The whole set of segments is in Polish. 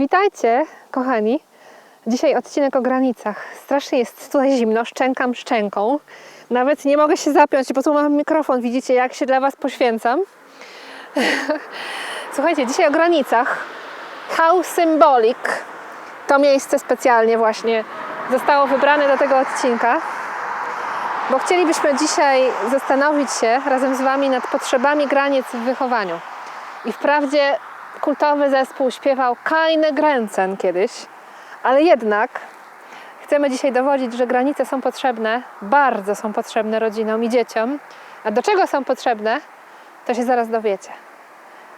Witajcie, kochani. Dzisiaj odcinek o granicach. Strasznie jest tutaj zimno, szczękam szczęką. Nawet nie mogę się zapiąć, bo tu mam mikrofon. Widzicie, jak się dla Was poświęcam. Słuchajcie, dzisiaj o granicach. How Symbolic to miejsce specjalnie właśnie zostało wybrane do tego odcinka, bo chcielibyśmy dzisiaj zastanowić się razem z Wami nad potrzebami granic w wychowaniu. I wprawdzie kultowy zespół śpiewał Keine Grenzen kiedyś, ale jednak chcemy dzisiaj dowodzić, że granice są potrzebne, bardzo są potrzebne rodzinom i dzieciom. A do czego są potrzebne, to się zaraz dowiecie.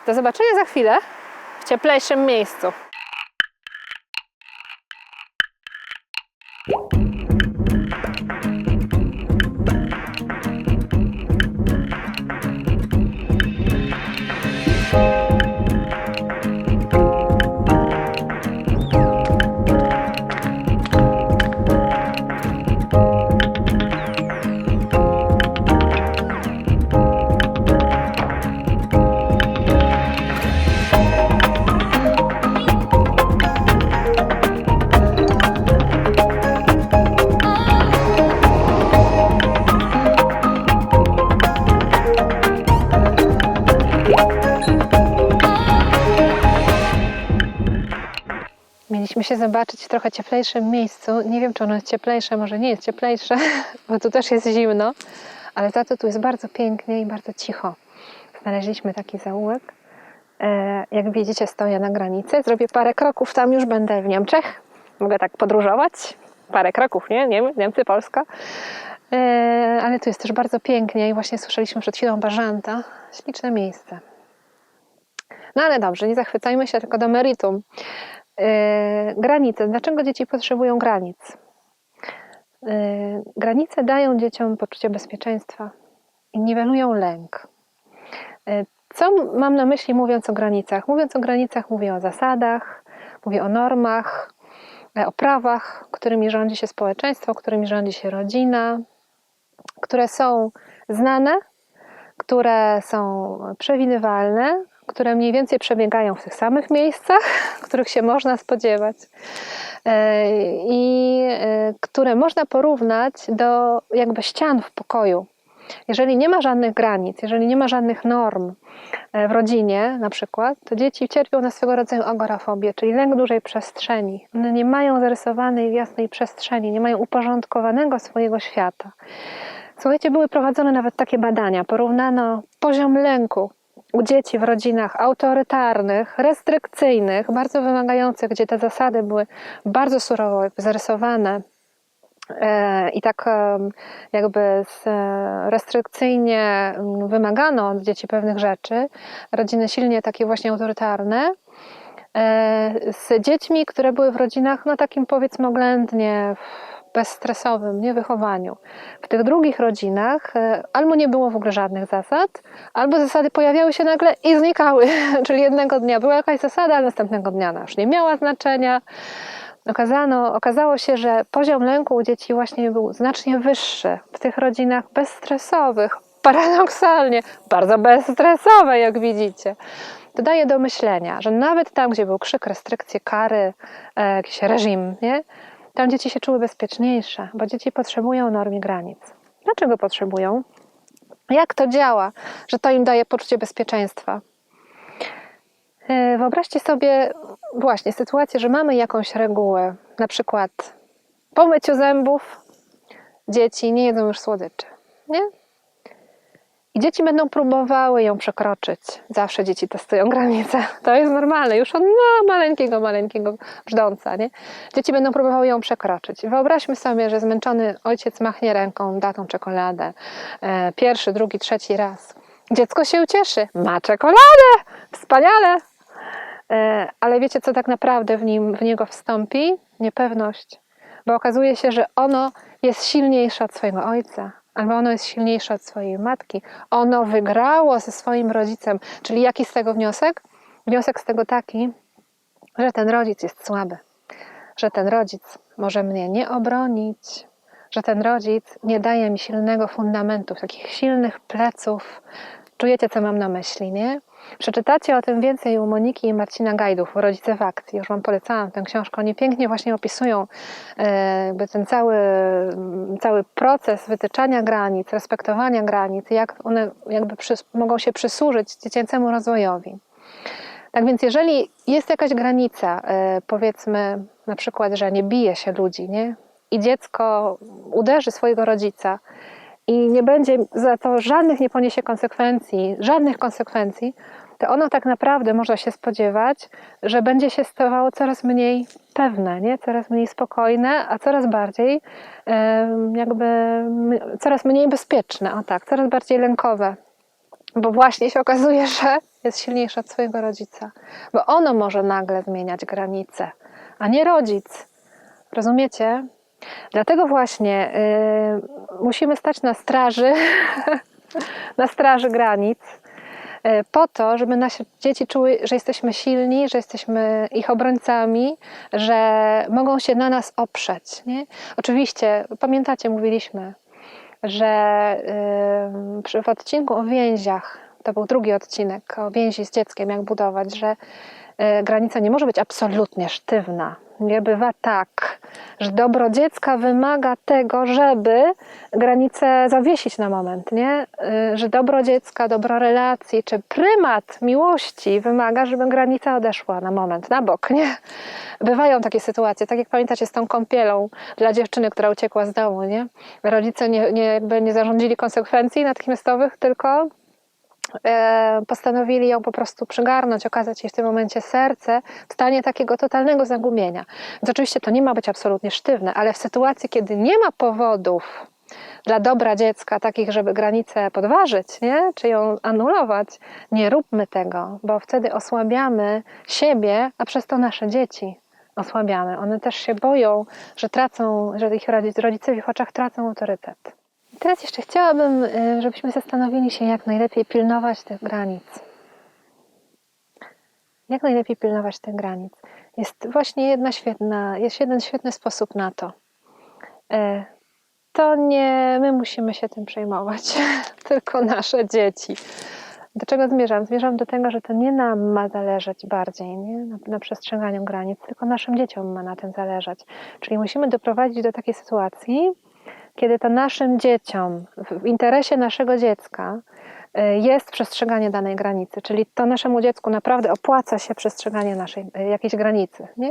Do zobaczenia za chwilę w cieplejszym miejscu. Mieliśmy się zobaczyć w trochę cieplejszym miejscu. Nie wiem, czy ono jest cieplejsze, może nie jest cieplejsze, bo tu też jest zimno, ale za to tu jest bardzo pięknie i bardzo cicho. Znaleźliśmy taki zaułek. E, Jak widzicie, stoję na granicy. Zrobię parę kroków, tam już będę w Niemczech. Mogę tak podróżować. Parę kroków, nie? Niem- Niemcy, Polska. E, Ale tu jest też bardzo pięknie i właśnie słyszeliśmy przed chwilą bażanta. Śliczne miejsce. No ale dobrze, nie zachwycajmy się, tylko do meritum. Yy, granice. Dlaczego dzieci potrzebują granic? Yy, granice dają dzieciom poczucie bezpieczeństwa i niwelują lęk. Yy, Co mam na myśli mówiąc o granicach? Mówiąc o granicach, mówię o zasadach, mówię o normach, e, o prawach, którymi rządzi się społeczeństwo, którymi rządzi się rodzina, które są znane, które są przewidywalne, które mniej więcej przebiegają w tych samych miejscach, których się można spodziewać e, i e, które można porównać do jakby ścian w pokoju. Jeżeli nie ma żadnych granic, jeżeli nie ma żadnych norm e, w rodzinie na przykład, to dzieci cierpią na swego rodzaju agorafobię, czyli lęk dużej przestrzeni. One nie mają zarysowanej jasnej przestrzeni, nie mają uporządkowanego swojego świata. Słuchajcie, były prowadzone nawet takie badania. Porównano poziom lęku u dzieci w rodzinach autorytarnych, restrykcyjnych, bardzo wymagających, gdzie te zasady były bardzo surowo zarysowane e, i tak em, jakby e, restrykcyjnie mm, wymagano od dzieci pewnych rzeczy, rodziny silnie takie właśnie autorytarne, e, z dziećmi, które były w rodzinach, no takim powiedzmy oględnie bezstresowym nie, wychowaniu. W tych drugich rodzinach e, albo nie było w ogóle żadnych zasad, albo zasady pojawiały się nagle i znikały. Czyli jednego dnia była jakaś zasada, a następnego dnia już nie miała znaczenia. Okazano, okazało się, że poziom lęku u dzieci właśnie był znacznie wyższy w tych rodzinach bezstresowych. Paradoksalnie, bardzo bezstresowe, jak widzicie. To daje do myślenia, że nawet tam, gdzie był krzyk, restrykcje, kary, e, jakiś reżim, nie? Tam dzieci się czuły bezpieczniejsze, bo dzieci potrzebują norm i granic. Dlaczego potrzebują? Jak to działa, że to im daje poczucie bezpieczeństwa? E, Wyobraźcie sobie właśnie sytuację, że mamy jakąś regułę, na przykład po myciu zębów dzieci nie jedzą już słodyczy, nie? I dzieci będą próbowały ją przekroczyć. Zawsze dzieci testują granice. To jest normalne, już od no, maleńkiego, maleńkiego brzdąca, nie? Dzieci będą próbowały ją przekroczyć. Wyobraźmy sobie, że zmęczony ojciec machnie ręką, da tą czekoladę. E, pierwszy, drugi, trzeci raz. Dziecko się ucieszy. Ma czekoladę! Wspaniale! E, ale wiecie, co tak naprawdę w, nim, w niego wstąpi? Niepewność. Bo okazuje się, że ono jest silniejsze od swojego ojca, albo ono jest silniejsze od swojej matki. Ono wygrało ze swoim rodzicem. Czyli jaki z tego wniosek? Wniosek z tego taki, że ten rodzic jest słaby, że ten rodzic może mnie nie obronić, że ten rodzic nie daje mi silnego fundamentu, takich silnych pleców, czujecie, co mam na myśli, nie? Przeczytacie o tym więcej u Moniki i Marcina Gajdów, Rodzice w akcji. Już Wam polecałam tę książkę. Oni pięknie właśnie opisują e, jakby ten cały, cały proces wytyczania granic, respektowania granic, jak one jakby przys- mogą się przysłużyć dziecięcemu rozwojowi. Tak więc jeżeli jest jakaś granica, e, powiedzmy na przykład, że nie bije się ludzi, nie? I dziecko uderzy swojego rodzica i nie będzie za to żadnych nie poniesie konsekwencji, żadnych konsekwencji, to ono tak naprawdę może się spodziewać, że będzie się stawało coraz mniej pewne, nie? coraz mniej spokojne, a coraz bardziej jakby coraz mniej bezpieczne, o tak, coraz bardziej lękowe. Bo właśnie się okazuje, że jest silniejsze od swojego rodzica. Bo ono może nagle zmieniać granice, a nie rodzic. Rozumiecie? Dlatego właśnie y, musimy stać na straży, na straży granic, y, po to, żeby nasze dzieci czuły, że jesteśmy silni, że jesteśmy ich obrońcami, że mogą się na nas oprzeć. Nie? Oczywiście, pamiętacie, mówiliśmy, że y, przy- w odcinku o więziach, to był drugi odcinek o więzi z dzieckiem, jak budować, że y, granica nie może być absolutnie sztywna. Nie bywa tak, że dobro dziecka wymaga tego, żeby granicę zawiesić na moment, nie? Y, Że dobro dziecka, dobro relacji, czy prymat miłości wymaga, żeby granica odeszła na moment, na bok, nie? Bywają takie sytuacje, tak jak pamiętacie z tą kąpielą dla dziewczyny, która uciekła z domu, nie? Rodzice nie, nie, jakby nie zarządzili konsekwencji natychmiastowych, tylko postanowili ją po prostu przygarnąć, okazać jej w tym momencie serce w stanie takiego totalnego zagubienia. Więc oczywiście to nie ma być absolutnie sztywne, ale w sytuacji, kiedy nie ma powodów dla dobra dziecka, takich, żeby granicę podważyć, nie? czy ją anulować, nie róbmy tego, bo wtedy osłabiamy siebie, a przez to nasze dzieci osłabiamy. One też się boją, że tracą, że ich rodzic- rodzice w ich oczach tracą autorytet. Teraz jeszcze chciałabym, y, żebyśmy zastanowili się, jak najlepiej pilnować tych granic. Jak najlepiej pilnować tych granic? Jest właśnie jedna świetna, jest jeden świetny sposób na to. E, To nie my musimy się tym przejmować, tylko nasze dzieci. Do czego zmierzam? Zmierzam do tego, że to nie nam ma zależeć bardziej nie? Na, na przestrzeganiu granic, tylko naszym dzieciom ma na tym zależeć. Czyli musimy doprowadzić do takiej sytuacji, kiedy to naszym dzieciom, w interesie naszego dziecka y, jest przestrzeganie danej granicy, czyli to naszemu dziecku naprawdę opłaca się przestrzeganie naszej y, jakiejś granicy. Nie?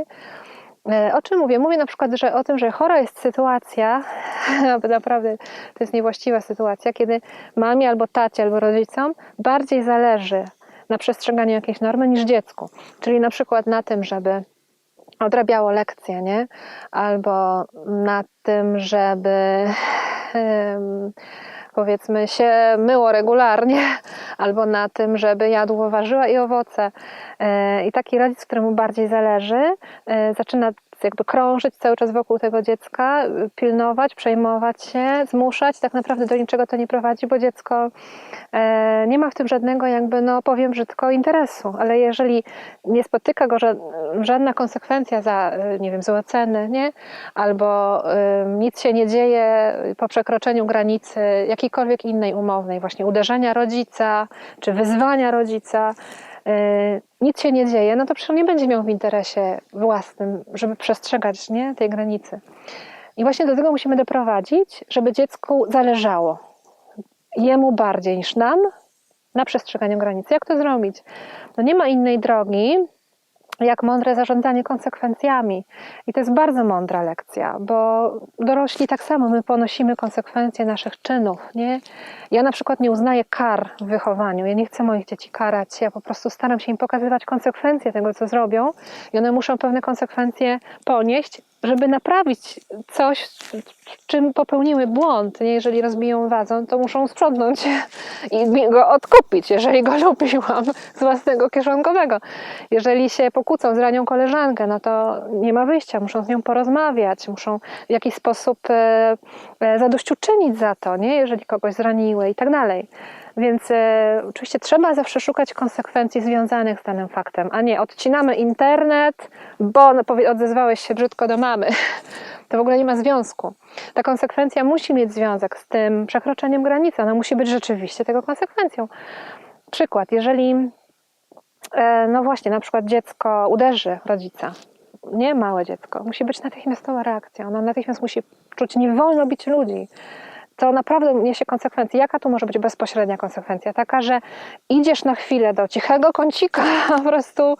Y, O czym mówię? Mówię na przykład że o tym, że chora jest sytuacja, naprawdę to jest niewłaściwa sytuacja, kiedy mamie albo tacie, albo rodzicom bardziej zależy na przestrzeganiu jakiejś normy niż dziecku. Czyli na przykład na tym, żeby odrabiało lekcje, nie? Albo na tym, żeby powiedzmy się myło regularnie, albo na tym, żeby jadło warzywa i owoce. E, I taki rodzic, któremu bardziej zależy, e, zaczyna jakby krążyć cały czas wokół tego dziecka, pilnować, przejmować się, zmuszać. Tak naprawdę do niczego to nie prowadzi, bo dziecko e, nie ma w tym żadnego jakby, no powiem brzydko, interesu. Ale jeżeli nie spotyka go ża- żadna konsekwencja za, y, nie wiem, złe oceny, nie? Albo nic się nie dzieje po przekroczeniu granicy jakiejkolwiek innej umownej, właśnie uderzenia rodzica, czy wyzwania rodzica, y, nic się nie dzieje, no to przecież on nie będzie miał w interesie własnym, żeby przestrzegać nie, tej granicy. I właśnie do tego musimy doprowadzić, żeby dziecku zależało. Jemu bardziej niż nam na przestrzeganiu granicy. Jak to zrobić? No nie ma innej drogi, jak mądre zarządzanie konsekwencjami. I to jest bardzo mądra lekcja, bo dorośli tak samo, my ponosimy konsekwencje naszych czynów. Nie? Ja na przykład nie uznaję kar w wychowaniu. Ja nie chcę moich dzieci karać. Ja po prostu staram się im pokazywać konsekwencje tego, co zrobią, i one muszą pewne konsekwencje ponieść, żeby naprawić coś, czym popełniły błąd. Nie? Jeżeli rozbiją wazon, to muszą sprzątnąć i go odkupić, jeżeli go lubiłam z własnego kieszonkowego. Jeżeli się pokłócą, zranią koleżankę, no to nie ma wyjścia, muszą z nią porozmawiać, muszą w jakiś sposób e, e, zadośćuczynić za to, nie? jeżeli kogoś zraniły i tak dalej. Więc e, oczywiście trzeba zawsze szukać konsekwencji związanych z danym faktem, a nie odcinamy internet, bo no, odezwałeś się brzydko do mamy. To w ogóle nie ma związku. Ta konsekwencja musi mieć związek z tym przekroczeniem granicy. Ona musi być rzeczywiście tego konsekwencją. przykład, jeżeli e, no właśnie, na przykład dziecko uderzy rodzica, nie małe dziecko, musi być natychmiastowa reakcja. Ono natychmiast musi czuć, nie wolno bić ludzi. To naprawdę niesie konsekwencje. Jaka tu może być bezpośrednia konsekwencja? Taka, że idziesz na chwilę do cichego kącika po prostu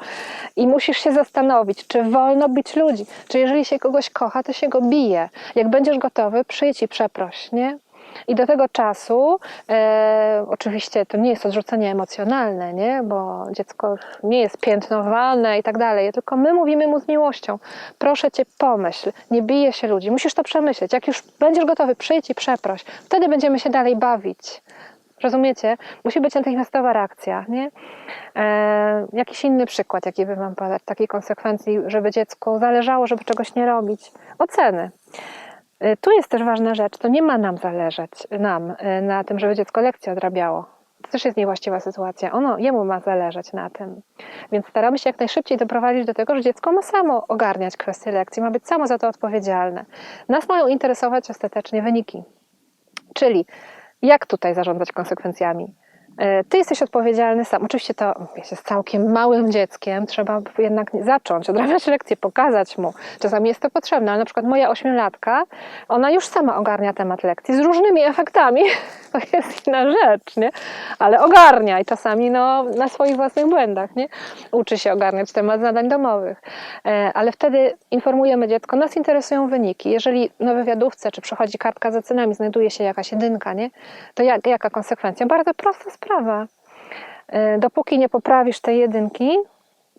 i musisz się zastanowić, czy wolno bić ludzi, czy jeżeli się kogoś kocha, to się go bije. Jak będziesz gotowy, przyjdź i przeproś, nie? I do tego czasu, e, oczywiście to nie jest odrzucenie emocjonalne, nie? bo dziecko nie jest piętnowane i tak dalej, tylko my mówimy mu z miłością. Proszę cię, pomyśl, nie bije się ludzi, musisz to przemyśleć. Jak już będziesz gotowy, przyjdź i przeproś. Wtedy będziemy się dalej bawić. Rozumiecie? Musi być natychmiastowa reakcja. Nie? E, jakiś inny przykład, jaki by wam podać, takiej konsekwencji, żeby dziecku zależało, żeby czegoś nie robić. Oceny. Y, Tu jest też ważna rzecz, to nie ma nam zależeć, nam, y, na tym, żeby dziecko lekcję odrabiało. To też jest niewłaściwa sytuacja. Ono, jemu ma zależeć na tym. Więc staramy się jak najszybciej doprowadzić do tego, że dziecko ma samo ogarniać kwestie lekcji, ma być samo za to odpowiedzialne. Nas mają interesować ostatecznie wyniki. Czyli jak tutaj zarządzać konsekwencjami? E, Ty jesteś odpowiedzialny sam. Oczywiście to wiecie, z całkiem małym dzieckiem trzeba jednak zacząć, odrabiać lekcje, pokazać mu. Czasami jest to potrzebne, ale na przykład moja ośmiolatka, ona już sama ogarnia temat lekcji z różnymi efektami. To jest inna rzecz, nie? Ale ogarnia i czasami no, na swoich własnych błędach, nie? Uczy się ogarniać temat zadań domowych. E, Ale wtedy informujemy dziecko, nas interesują wyniki. Jeżeli na wywiadówce, czy przychodzi kartka z ocenami, znajduje się jakaś jedynka, nie? To jak, jaka konsekwencja? Bardzo prosta sprawa. E, Dopóki nie poprawisz tej jedynki,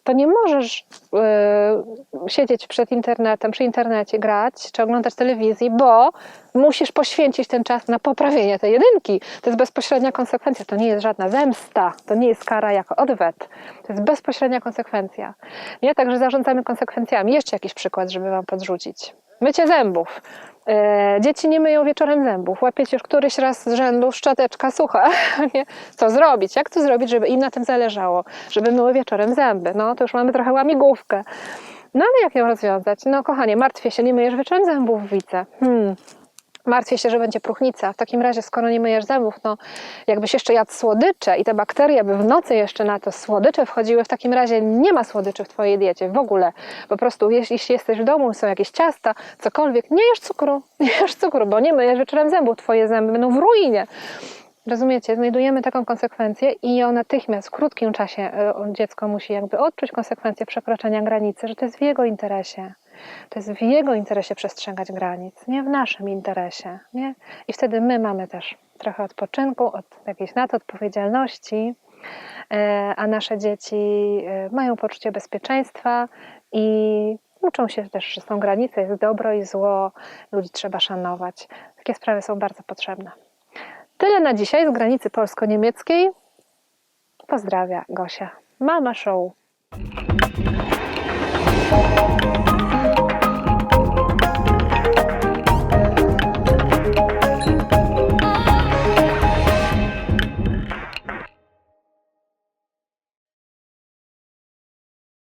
to nie możesz e, siedzieć przed internetem, przy internecie grać, czy oglądać telewizji, bo musisz poświęcić ten czas na poprawienie tej jedynki. To jest bezpośrednia konsekwencja, to nie jest żadna zemsta, to nie jest kara jako odwet. To jest bezpośrednia konsekwencja. Nie? Także zarządzamy konsekwencjami. Jeszcze jakiś przykład, żeby Wam podrzucić. Mycie zębów. E, Dzieci nie myją wieczorem zębów. Łapiecie już któryś raz z rzędu szczoteczka sucha. Co zrobić? Jak to zrobić, żeby im na tym zależało? Żeby myły wieczorem zęby. No to już mamy trochę łamigłówkę. No ale jak ją rozwiązać? No kochanie, martwię się, nie myjesz wieczorem zębów, widzę. Hmm. Martwię się, że będzie próchnica. W takim razie, skoro nie myjesz zębów, no jakbyś jeszcze jadł słodycze i te bakterie by w nocy jeszcze na to słodycze wchodziły, w takim razie nie ma słodyczy w twojej diecie w ogóle. Po prostu jeśli jesteś w domu, są jakieś ciasta, cokolwiek, nie jesz cukru, nie jesz cukru, bo nie myjesz wieczorem zębów, twoje zęby będą w ruinie. Rozumiecie? Znajdujemy taką konsekwencję i ją natychmiast w krótkim czasie e, dziecko musi jakby odczuć konsekwencję przekroczenia granicy, że to jest w jego interesie. To jest w jego interesie przestrzegać granic, nie w naszym interesie. Nie? I wtedy my mamy też trochę odpoczynku, od jakiejś nadodpowiedzialności, e, a nasze dzieci e, mają poczucie bezpieczeństwa i uczą się też, że są granice, jest dobro i zło, ludzi trzeba szanować. Takie sprawy są bardzo potrzebne. Tyle na dzisiaj z granicy polsko-niemieckiej. Pozdrawia Gosia. Mama Show.